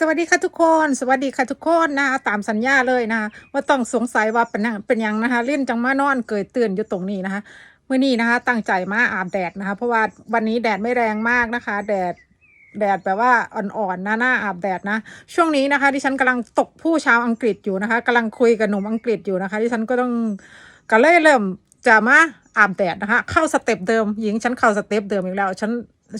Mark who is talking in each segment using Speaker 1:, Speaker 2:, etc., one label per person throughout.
Speaker 1: สวัสดีค่ะทุกคน สวัสดีค่ะทุกคนนะตามสัญญาเลยนะว่าต้องสงสัยว่าเป็นยังเป็นยังนะคะเล่นจังมานอนเกิดตื่นอยู่ตรงนี้นะคะเมื่อนี้นะคะตั้งใจมาอาบแดดนะคะ เพราะว่าวันนี้แดดไม่แรงมากนะคะ แดดแดดแบบว่าอ่อนๆนะหน้าอาบแดดนะ ช่วงนี้นะคะที่ฉันกำลังตกผู้ชาวอังกฤษอยู่นะคะกำลังคุยกับหนุ่มอังกฤษอยู่นะคะที่ฉันก็ต้องก็เลยเริ่มจะมาอาบแดดนะคะ เข้าสเต็ปเดิมหญิงฉันเข้าสเต็ปเดิมอีกแล้วฉัน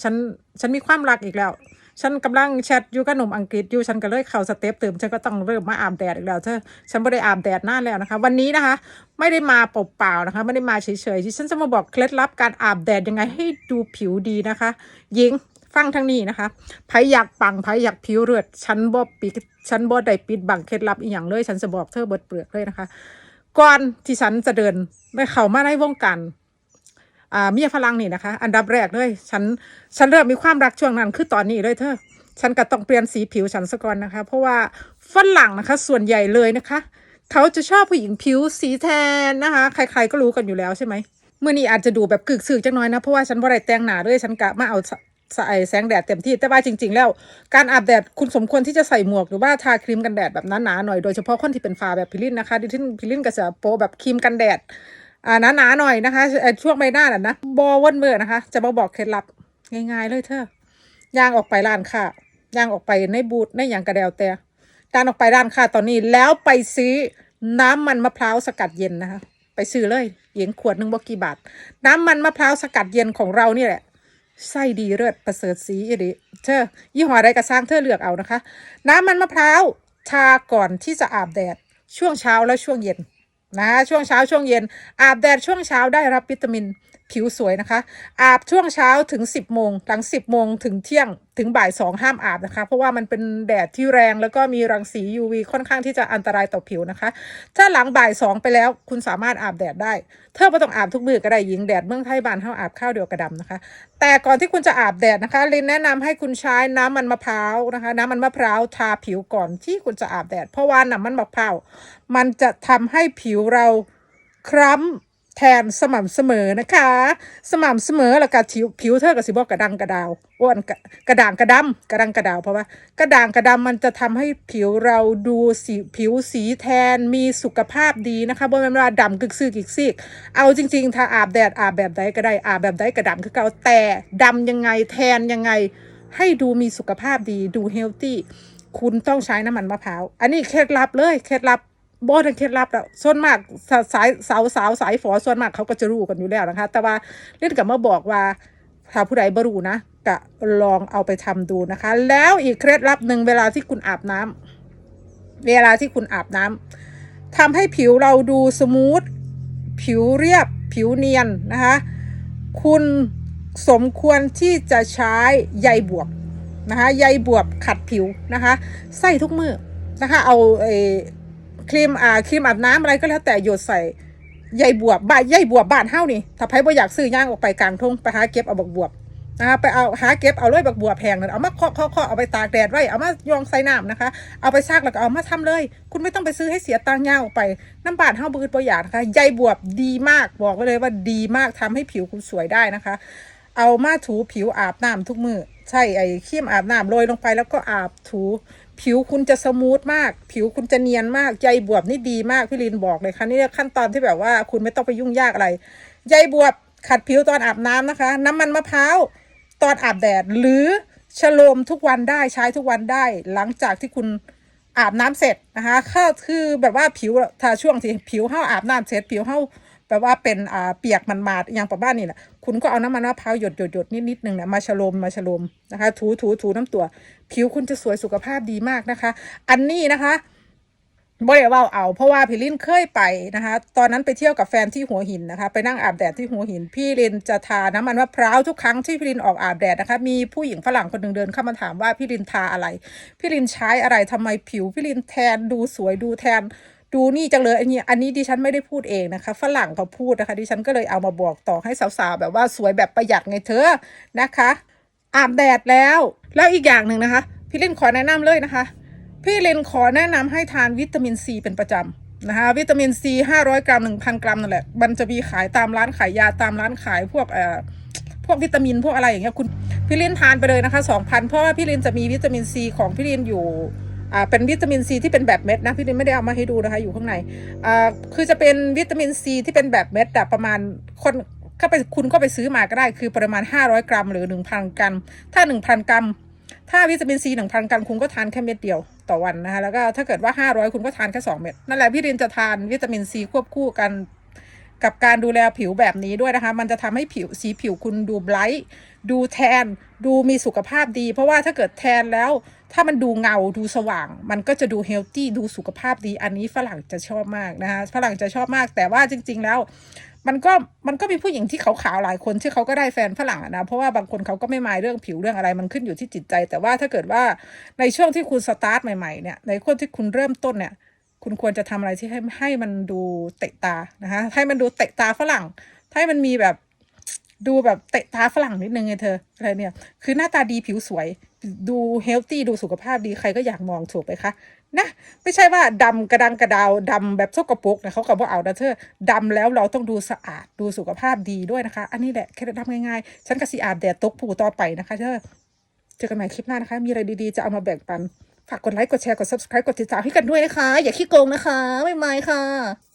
Speaker 1: ฉันฉันมีความรักอีกแล้ว ฉันกำลังแชทอยู่กับหนุ่มอังกฤษอยู่ฉันก็เลยเข้าสเต็ปเติมฉันก็ต้องเริ่มมาอาบแดดอีกแล้วเธอฉันไม่ได้อาบแดดนานแล้วนะคะ วันนี้นะคะ ไม่ได้มาเปล่าๆนะคะ ไม่ได้มาเฉยๆที่ฉันจะมาบอกเคล็ดลับการอาบแดดยังไงให้ดูผิวดีนะคะหญิงฟังทางนี้นะคะไผอยากปังไผอยากผิวเลือดฉันบ่ปิดฉันบ่ได้ปิดบังเคล็ดลับอีกอย่างเลย ฉันจะบอกเธอเบิดเปลือกเลยนะคะ ก่อนที่ฉันจะเดินไปเข้ามาในวงการ เมียฝรั่งนี่นะคะ อันดับแรกเลยฉันฉันเริ่มมีความรักช่วงนั้นคือตอนนี้เลยเธอ ฉันก็ต้องเปลี่ยนสีผิวฉันซะก่อนนะคะ เพราะว่าฝรั่งนะคะ ส่วนใหญ่เลยนะคะ เขาจะชอบผู้หญิงผิวสีแทนนะคะ ใคร ๆก็รู้กันอยู่แล้วใช่ไหมเมื่อนี้อาจจะดูแบบกึกสึกจังน้อยนะเพราะว่าฉันบ่ได้แต่งหนาเลยฉันกะมาเอาสสายแสงแดดเต็มที่แต่ว่าจริง ๆ แล้ว การอาบแดดคุณสมควรที่จะใส่หมวกหรือว่าทาครีมกันแดดแบบนั้นหนาหน่อยโดยเฉพาะคนที่เป็นฟ้าแบบพิลินนะคะดิฉันพิลินก็จะโปแบบครีมกันแดด อ่าหนาๆหน่อยนะคะช่วงใบหน้าน่ะนะบอวันเบอร์นะคะ จะมาบอกเคล็ดลับง่ายๆเลยเธอย่างออกไปร้านค่ะย่างออกไปในบูธในอย่างกระเดวแต่การออกไปร้านค่ะตอนนี้แล้วไปซื้อน้ำมันมะพร้าวสกัดเย็นนะคะ ไปซื้อเลยเหยงขวดหนึ่งบอกี่บาท น้ำมันมะพร้าวสกัดเย็นของเรานี่แหละไส้ดีเลิศประเสริฐสีอีดิเธอยี่ห้อใดก็สร้างเธอเลือกเอานะคะ น้ำมันมะพร้าวทาก่อนที่จะอาบแดด ช่วงเช้าและช่วงเย็น นะช่วงเช้าช่วงเย็นอาบแดดช่วงเช้าได้รับวิตามิน ผิวสวยนะคะ อาบช่วงเช้าถึง 10โมงหลัง 10โมงถึงเที่ยงถึงบ่ายสองห้ามอาบนะคะ เพราะว่ามันเป็นแดดที่แรงแล้วก็มีรังสี UV ค่อนข้างที่จะอันตรายต่อผิวนะคะ ถ้าหลังบ่ายสองไปแล้วคุณสามารถอาบแดดได้ เธอไม่ต้องอาบทุกมือก็ได้หญิงแดดเมืองไทยบานเท่าอาบข้าวเดียวกระดำนะคะ แต่ก่อนที่คุณจะอาบแดดนะคะลินแนะนำให้คุณใช้น้ำมันมะพร้าวนะคะ น้ำมันมะพร้าวทาผิวก่อนที่คุณจะอาบแดด เพราะว่าน้ำมันมะพร้าวมันจะทำให้ผิวเราคล้ำ แทนสม่ำเสมอนะคะ สม่ำเสมอแล้วก็ผิวผิวเธอกับสิบอกกระดังกระดาวอ้วนกระด่างกระดำกระดังกระดาวเพราะว่ากระด่างกระดำมันจะทำให้ผิวเราดูสีผิวสีแทนมีสุขภาพดีนะคะบนเวลาดำกึกซือกึกซีกเอาจริง ๆ ถ้าอาบแดดอาบแบบใดก็ได้อาบแบบใดกระดำคือเก่าแต่ดำยังไงแทนยังไง ให้ดูมีสุขภาพดีดูเฮลตี้คุณต้องใช้น้ำมันมะพร้าวอันนี้เคล็ดลับเลยเคล็ดลับ บอดังเคล็ดลับแล้วส่วนมากสาสายสาวสาวสายฝอส่วนมากเขาก็จะรู้กันอยู่แล้วนะคะ แต่ว่าเล่นกับมาบอกว่าถ้าผู้ใดบรูนะก็ลองเอาไปทำดูนะคะ แล้วอีกเคล็ดลับหนึ่งเวลาที่คุณอาบน้ำเวลาที่คุณอาบน้ำทำให้ผิวเราดูสมูทผิวเรียบผิวเนียนนะคะ คุณสมควรที่จะใช้ใยบวบนะคะใยบวบขัดผิวนะคะ ใส่ทุกมือนะคะ เอาเอ ครีมอ่าครีมอาบน้ำอะไรก็แล้วแต่หยดใส่ใยบวบบ้านใยบวบบ้านเฮ้านี่ถ้าใครบ่อยากซื้อย่างออกไปกลางทงไปหาเก็บเอาบักบวบนะคะไปเอาหาเก็บเอาเลยบักบวบแพงนั่นเอามาเคาะเคาะเอาไปตากแดดไว้เอามายองใส่น้ำนะคะ เอาไปซักแล้วก็เอามาทำเลย คุณไม่ต้องไปซื้อให้เสียตังค์ย่างออกไป น้ำบาดเฮ้าบืดประหยัดนะคะใยบวบดีมากบอกไว้เลยว่าดีมากทำให้ผิวคุณสวยได้นะคะ เอามาถูผิวอาบน้ำทุกมือใช่ไอ้ครีมอาบน้ำโรยลงไปแล้วก็อาบถู ผิวคุณจะสมูทมาก ผิวคุณจะเนียนมากใยบวบนี่ดีมากพี่ลินบอกเลยค่ะนี่ขั้นตอนที่แบบว่าคุณไม่ต้องไปยุ่งยากอะไรใยบวบขัดผิวตอนอาบน้ำนะคะ น้ำมันมะพร้าวตอนอาบแดดหรือชโลมทุกวันได้ใช้ทุกวันได้ หลังจากที่คุณอาบน้ำเสร็จนะคะก็คือแบบว่าผิวถ้าช่วงที่ผิวเห้าอาบน้ำเสร็จผิวเห้า แบบว่าเป็นอ่าเปียกมันมาดอย่างประมาณนี้แหละคุณก็เอาน้ำมันมะพร้าวหยดหยดหยดนิดนิดหนึ่งเนี่ยมาชโลมมาชโลมนะคะ ถูถูถูน้ำตัว ผิวคุณจะสวยสุขภาพดีมากนะคะ อันนี้นะคะบ่ได้เว่าเอา เพราะว่าพี่ลินเคยไปนะคะ ตอนนั้นไปเที่ยวกับแฟนที่หัวหินนะคะ ไปนั่งอาบแดดที่หัวหิน พี่ลินจะทาน้ำมันมะพร้าวทุกครั้งที่พี่ลินออกอาบแดดนะคะ มีผู้หญิงฝรั่งคนหนึ่งเดินเข้ามาถามว่าพี่ลินทาอะไร พี่ลินใช้อะไรทำไมผิวพี่ลินแทนดูสวยดูแทน ดูนี่จังเลยอันนี้อันนี้ดิฉันไม่ได้พูดเองนะคะ ฝรั่งเขาพูดนะคะ ดิฉันก็เลยเอามาบอกต่อให้สาวๆแบบว่าสวยแบบประหยัดไงเธอนะคะ อาบแดดแล้ว แล้วอีกอย่างหนึ่งนะคะ พี่เลินขอแนะนำเลยนะคะ พี่เลินขอแนะนำให้ทานวิตามินซีเป็นประจำนะคะวิตามินซีห้าร้อยกรัมหนึ่งพันกรัมนั่นแหละ มันจะมีขายตามร้านขายยาตามร้านขายพวกเอ่อพวกวิตามินพวกอะไรอย่างเงี้ยคุณพี่ลินทานไปเลยนะคะสองพันเพราะว่าพี่ลินจะมีวิตามินซีของพี่ลินอยู่ อ่าเป็นวิตามินซีที่เป็นแบบเม็ดนะพี่ลินไม่ได้เอามาให้ดูนะคะ อยู่ข้างในอ่าคือจะเป็นวิตามินซีที่เป็นแบบเม็ดแต่ประมาณคนก็ไปคุณก็ไปซื้อมาก็ได้คือประมาณ 500 กรัม หรือ 1,000 กรัม ถ้า 1,000 กรัม ถ้าวิตามินซี1,000 กรัม คุณก็ทานแค่เม็ดเดียวต่อวันนะคะแล้วก็ถ้าเกิดว่า 500 คุณก็ทานแค่ 2 เม็ดนั่นแหละพี่ลินจะทานวิตามินซีควบคู่กันกับการดูแลผิวแบบนี้ด้วยนะคะ มันจะทำให้ผิวสีผิวคุณดูไบรท์ดูแทน ดูมีสุขภาพดี เพราะว่าถ้าเกิดแทนแล้ว ถ้ามันดูเงาดูสว่าง มันก็จะดูเฮลตี้ดูสุขภาพดี อันนี้ฝรั่งจะชอบมากนะคะฝรั่งจะชอบมาก แต่ว่าจริง ๆ แล้ว มันก็มันก็มีผู้หญิงที่ขาวๆหลายคนที่เขาก็ได้แฟนฝรั่งนะเพราะว่าบางคนเขาก็ไม่มายเรื่องผิวเรื่องอะไร มันขึ้นอยู่ที่จิตใจ แต่ว่าถ้าเกิดว่าในช่วงที่คุณสตาร์ทใหม่ๆเนี่ยในช่วงที่คุณเริ่มต้นเนี่ย คุณควรจะทำอะไรที่ให้ให้มันดูเตะตานะคะให้มันดูเตะตาฝรั่งให้มันมีแบบ ดูแบบเตะตาฝรั่งนิดนึงไงเธออะไรเนี่ย คือหน้าตาดีผิวสวย ดูเฮลตี้ดูสุขภาพดีใครก็อยากมองถูกไหมคะนะไม่ใช่ว่าดำกระดังกระดาวดำแบบสกปรกนะเขาก็บอกเอานะเธอดำแล้วเราต้องดูสะอาดดูสุขภาพดีด้วยนะคะ อันนี้แหละแค่ทำง่ายๆ ฉันก็สีอาบแดดตกผูต่อไปนะคะเธอเจอกันใหม่คลิปหน้านะคะ มีอะไรดีๆ จะเอามาแบ่งปัน ฝากกดไลค์กดแชร์กด subscribe กดติดตามให้กันด้วยนะคะ อย่าขี้โกงนะคะไม่ไม่ค่ะ